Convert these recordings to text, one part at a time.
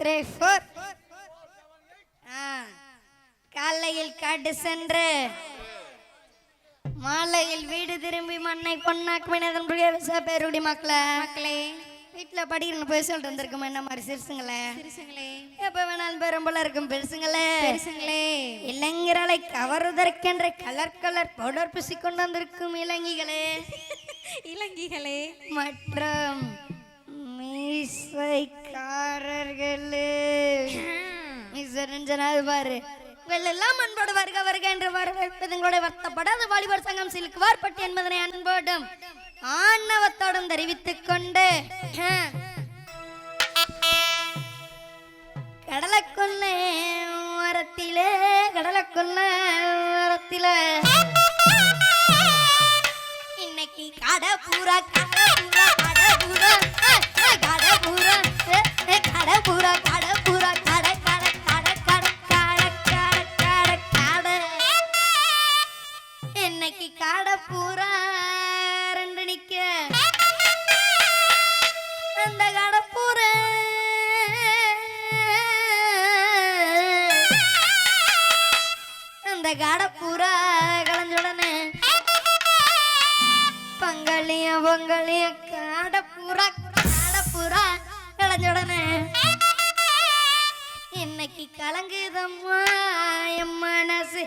Three four. காலையில் காட்டு சென்று மாலையில் வீடு திரும்பி மண்ணை பொன்னாக்கும் பேருடி மக்களே மக்களே வீட்டில் படிக்கணும் போய் சொல்லிட்டு வந்திருக்கோம்? என்ன மாதிரி சிறுசுங்களே? சிறுசுங்களே. எப்ப வேணாலும் பெரும்பல இருக்கும் பெருசுங்களே. பெருசுங்களே. இளைஞர்களை கவருவதற்கென்ற கலர் கலர் பவுடர் பூசி கொண்டு வந்திருக்கும் இளங்கிகளே. இளங்கிகளே. மற்றும் மீசைக்காரர்களே மீசரஞ்சனாது பாரு. வெள்ளெல்லாம் அன்போடு வருக வருக என்று வரவேற்பது எங்களுடைய வருத்தப்படாத வாலிபர் சங்கம் சிலுக்கு வார்பட்டு என்பதனை அன்போடும் ஆணவத்தோடும் தெரிவித்துக் கொண்டு இந்த கடப்பூர இந்த கடப்பூரா கலைஞ்சுடனே பங்களிய பொங்கலிய காடப்பூரா காடப்பூரா கலைஞ்சுடனே இன்னைக்கு கலங்குதம்மா என் மனசு.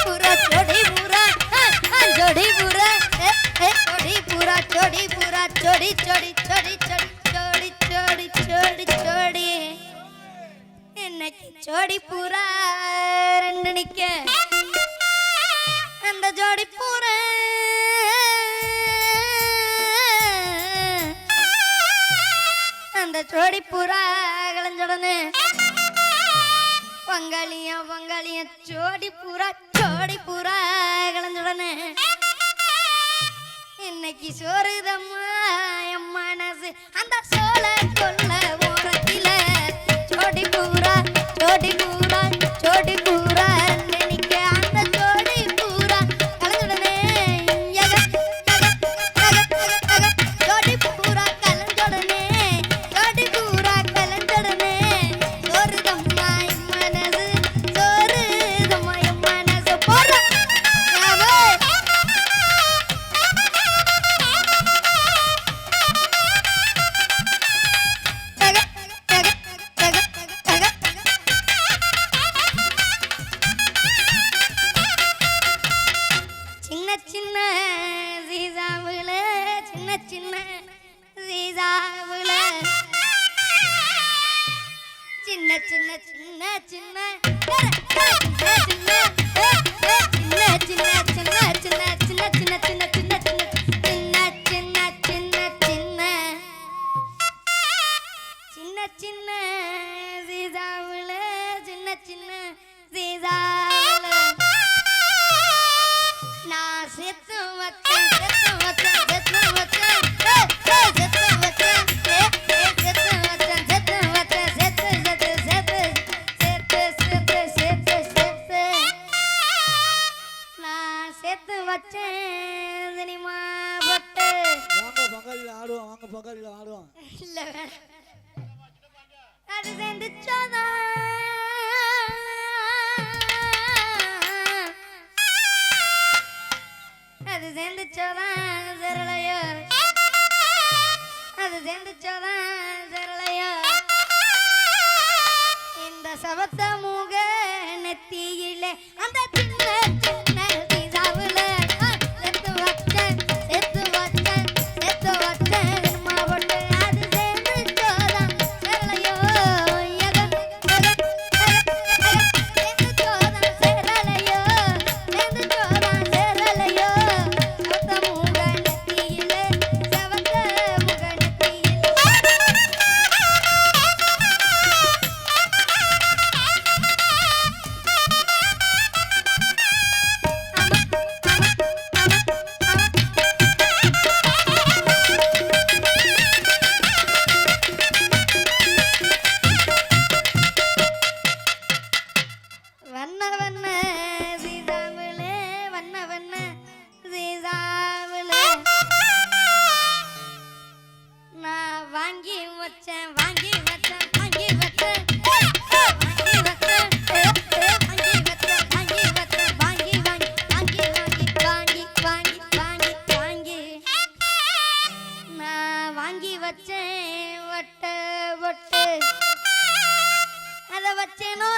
ஜோடி பூரா ஜோடி பூரா ஆ, ஆ, ஜோடி பூரா ஏ, ஏ, ஜோடி பூரா ஜோடி பூரா ஜோடி ஜோடி ஜோடி ஜோடி ஜோடி ஜோடி ரெண்டு நிக்க. அந்த ஜோடி அந்த ஜோடி வங்காளியா வங்காளியா சோடி புறா ஜோடி புறா கலந்துடனே இன்னைக்கு சோறுதம்மா என் மனசு அந்த சோழ கொல்லவும் சின்ன சின்ன சின்ன. சின்ன. சேர்ந்துச்சோதான் சரளையோ அது சேர்ந்துச்சாதான் சரளையோ சபத்த முக நெத்தியிலே அந்த வண்ண வண்ண சீதாவிலே வண்ண வண்ண சீதாவிலே. நான் வாங்கி வச்சேன் வாங்கி வச்சேன் வாங்கி வச்சேன். வாங்கி வச்சேன் வட்ட வட்டு. அதை வச்சேனோ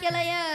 起来了。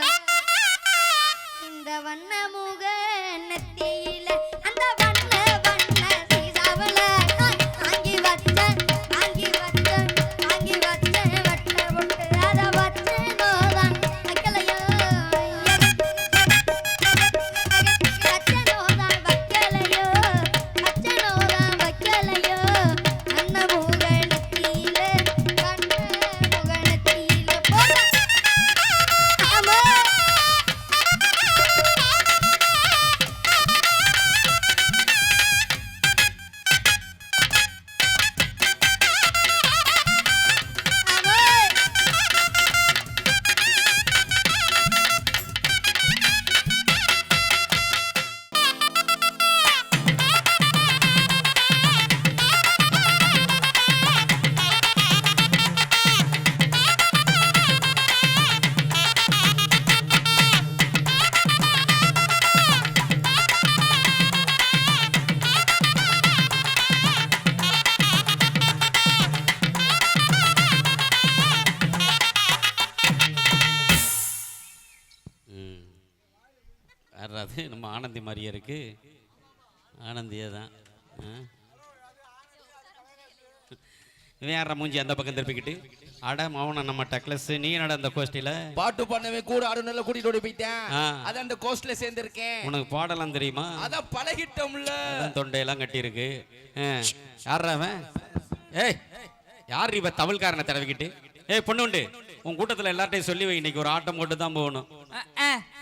நம்ம ஆனந்தி மாதிரியே இருக்கு. ஆனந்தியே தான். யாரா மூஞ்சி அந்த பக்கம் திருப்பிக்கிட்டு? அட மௌன நம்ம டக்லஸ் நீ என்னடா அந்த கோஷ்டியில் பாட்டு பண்ணவே கூட ஆடுனல கூட்டிட்டு ஓடி போயிட்டேன். ஆ. அதான் அந்த கோஸ்ட்ல சேர்ந்திருக்கேன். உனக்கு பாடலாம் தெரியுமா? அதான் பழகிட்டோம்ல. அதான் தொண்டையெல்லாம் கட்டியிருக்கு. ஆ, யார்ரா அவன் ஏய் யார் இவ தமிழ்காரனை தடவிக்கிட்டு? ஏய் பொண்ணு உண்டு. உன் கூட்டத்தில் எல்லார்ட்டையும் சொல்லி வை இன்னைக்கு ஒரு ஆட்டம் போட்டு தான் போகணும்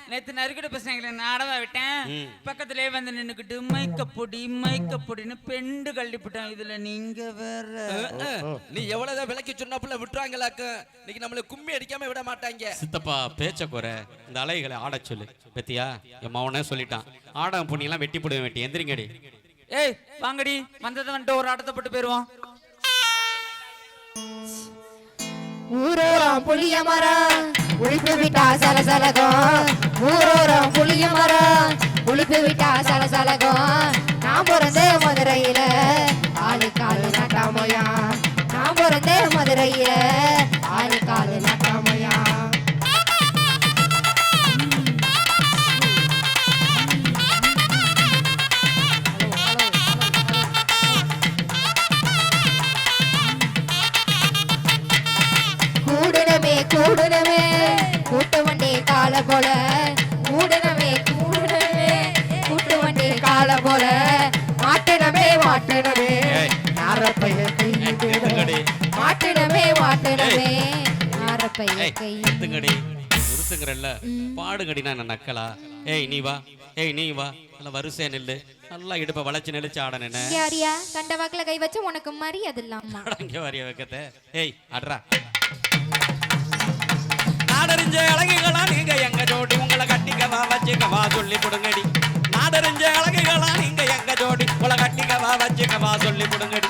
நேத்து நறுக்கிட்ட பசங்களை நாடவா விட்டேன். ம். பக்கத்திலே வந்து நின்னுக்கிட்டு மைக்க பொடி மைக்க பொடின்னு பெண்டு கழட்டிவிட்டேன் இதுல நீங்க வேற. நீ எவ்வளவுதான் விலைக்கு சொன்னாப்புல விட்டுறாங்களாக்க? இன்னைக்கு நம்மள கும்மி அடிக்காம விட மாட்டாங்க. சித்தப்பா பேச்ச குறை. இந்த அலைகளை ஆடச் சொல்லு. பத்தியா? என் மவனே சொல்லிட்டான். ஆடம் புண்ணியெல்லாம் வெட்டி போடுவேன் வெட்டி. எந்திரிங்கடி. ஏய் வாங்கடி. வந்ததை வந்துட்டு ஒரு ஆட்டத்தை போட்டு போயிருவோம். ஊரோரம் புளிய மரம். உளிப்பு விட்டா சலசலகம் ஊரோரம் புளிய மரம். உளிப்பு விட்டா சலசலகம் நான் பிறந்தே மதுரையில. ஆளு காலு நட்டாமையா. நான் பிறந்தே மதுரையில. ஆளு காலு நாரப்பைய கையிடுற நிறுத்துங்கடி மாட்டினமே மாட்டினமே. நாரப்பைய ஏய் கை. நிறுத்துங்கடி. நிறுத்துங்கிறல்ல. பாடுங்கடி நான் நக்கலா? ஏய் நீ வா. ஏய் நீ வா. நல்லா வரிசையா நில்லு. நல்லா இடுப்ப வளைச்சு நெளிச்சு ஆட நின்னு. யாரியா கண்ட வாக்குல கை வச்சு உனக்கு மரியாதை இல்லாமா அடங்க வரிய வைக்கத்த. ஏய் அட்ரா நாடறிஞ்ச அழகுகளா நீங்க எங்க ஜோடி? உங்களை கட்டிக்கவா வச்சுக்கவா சொல்லி கொடுங்கடி. நாடறிஞ்ச அழகுகளா நீங்க எங்க ஜோடி? உங்களை கட்டிக்கவா வச்சுக்கவா சொல்லி கொடுங்கடி.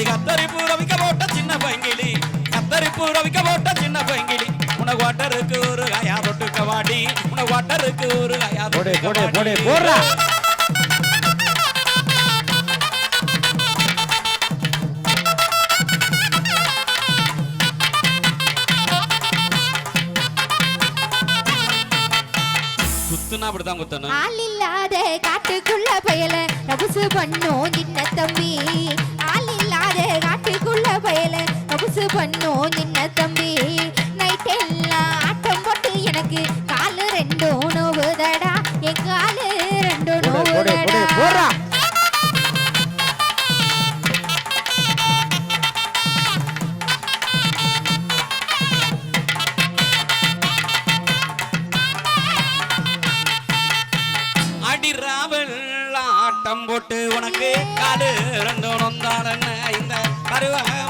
அடி கத்தரி பூரவிக்க போட்ட சின்ன பங்கிலி. கத்தரி பூரவிக்க போட்ட சின்ன பங்கிலி. உன வாட்டருக்கு ஒரு ஐயா தொட்டு கவாடி உன வாட்டருக்கு ஒரு ஐயா போடு போடு போடு போடுறா. குத்துனா அப்படிதான் குத்தணும். ஆள் இல்லாத காட்டுக்குள்ள பயல ரகுசு பண்ணும் என்ன தம்பி. அதுக்குள்ள பயல அபசு பண்ணோம் நின்ன தம்பி. Arvaham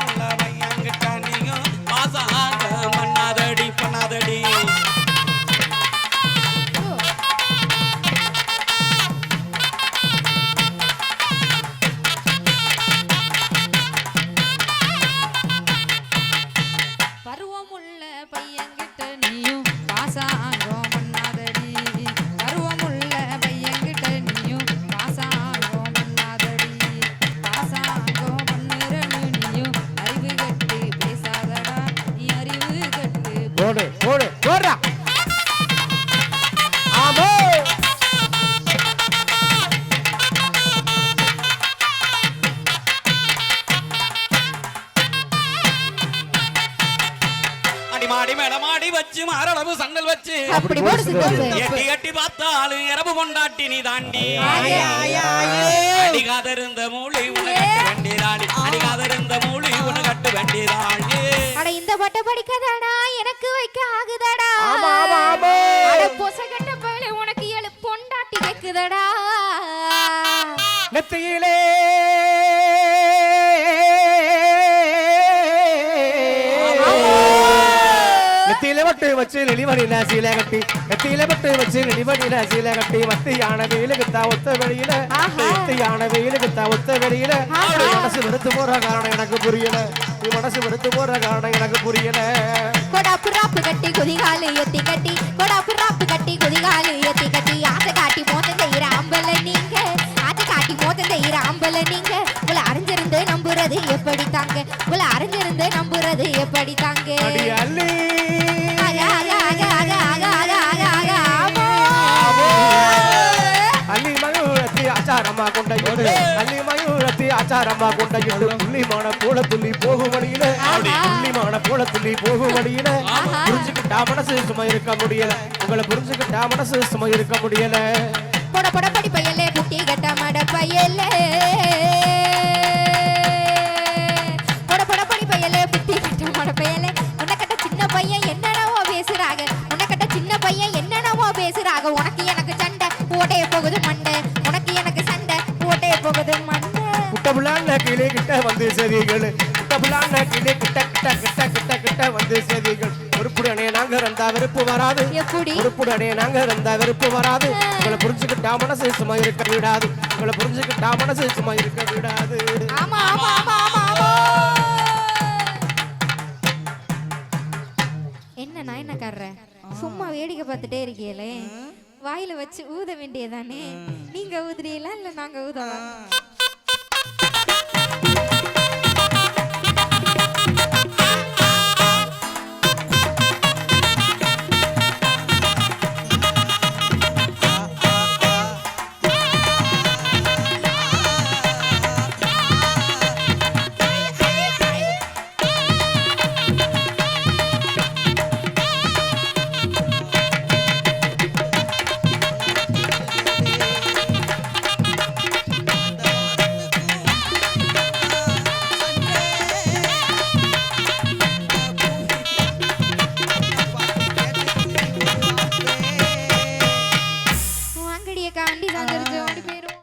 போடு போடு போடுறா. ஆமோ. மாடி மேல மாடி வச்சு மாரளவு சண்டல் வச்சு. அப்படி போடு சித்தப்பு. எட்டி எட்டி பார்த்தாலும் இரவு கொண்டாட்டி நீ தாண்டி. அடிகாதிருந்த மூளை உன கட்டு வேண்டியதாடி அடிகாதிருந்த மூளை உன கட்டு வேண்டியதாடி அட இந்த பட்ட படிக்கதாடா. எனக்கு வைக்க ஆகுதடா. ஆமா ஆமா ஆமா. அட பொசகட்ட பயலே உனக்கு ஏழு பொண்டாட்டி கேக்குதடா. நெத்தியிலே. நெத்தியில பட்டு வச்சு நெளிமணியில சீல கட்டி நெத்தியில பட்டு வச்சு நெளிமணியில சீல கட்டி மத்தியான வெயிலுக்கு தான் ஒத்த வெளியில ஆஹா. மத்தியான வெயிலுக்கு தான் ஒத்த வெளியில. ஆஹா. மனசு வெறுத்து போற காரணம் எனக்கு புரியல. மனசு வெறுத்து போற காரணம் எனக்கு புரியல. கொடாப்பு ராப்பு கட்டி குதிகாலு எத்தி கட்டி கொடாப்பு ராப்பு கட்டி குதிகாலு எத்தி கட்டி. ஆசை காட்டி மோத்தம் செய்யற ஆம்பல நீங்க ஆசை காட்டி மோத்தம் செய்யற ஆம்பல நீங்க. உங்களை அறிஞ்சிருந்து நம்புறது எப்படி தாங்க உங்களை அறிஞ்சிருந்து நம்புறது எப்படி தாங்க அள்ளி. ஆச்சாரமா கொண்ட இட்டு அள்ளி மயூரத்தி ஆச்சாரமா கொண்ட இட்டு புள்ளிமான போல துள்ளி போகும் வழியில ஆஹா. புள்ளிமான போல துள்ளி போகும் வழியில ஆஹா. புரிஞ்சுக்கிட்டா மனசு சும்மா இருக்க முடியல. உங்களை புரிஞ்சுக்கிட்டா மனசு சும்மா இருக்க முடியல. பொட பொட படி பயலே கட்ட மட பயலே பொட பொட படி பயலே கட்ட மட பயலே உனக்கிட்ட சின்ன பையன் என்னென்னவோ பேசுறாங்க? உனக்கிட்ட சின்ன பையன் செதிகள் குட்டபுலான கிளி கிட்ட கிட்ட கிட்ட கிட்ட கிட்ட வந்து செதிகள் உருப்புடனே நாங்க இருந்தா வெறுப்பு வராது. உருப்புடனே நாங்க இருந்தா வெறுப்பு வராது. உங்களை புரிஞ்சுக்கிட்டா மனசு சும்மா இருக்க விடாது. உங்களை புரிஞ்சுக்கிட்டா மனசு சும்மா இருக்க விடாது. ஆமா ஆமா ஆமா ஆமா ஆமா. என்ன நான் என்ன கர்றேன் சும்மா வேடிக்கை பார்த்துட்டே இருக்கீங்களே வாயில வச்சு ஊத வேண்டியதானே நீங்க ஊதுறீங்களா இல்ல நாங்க ஊதவா?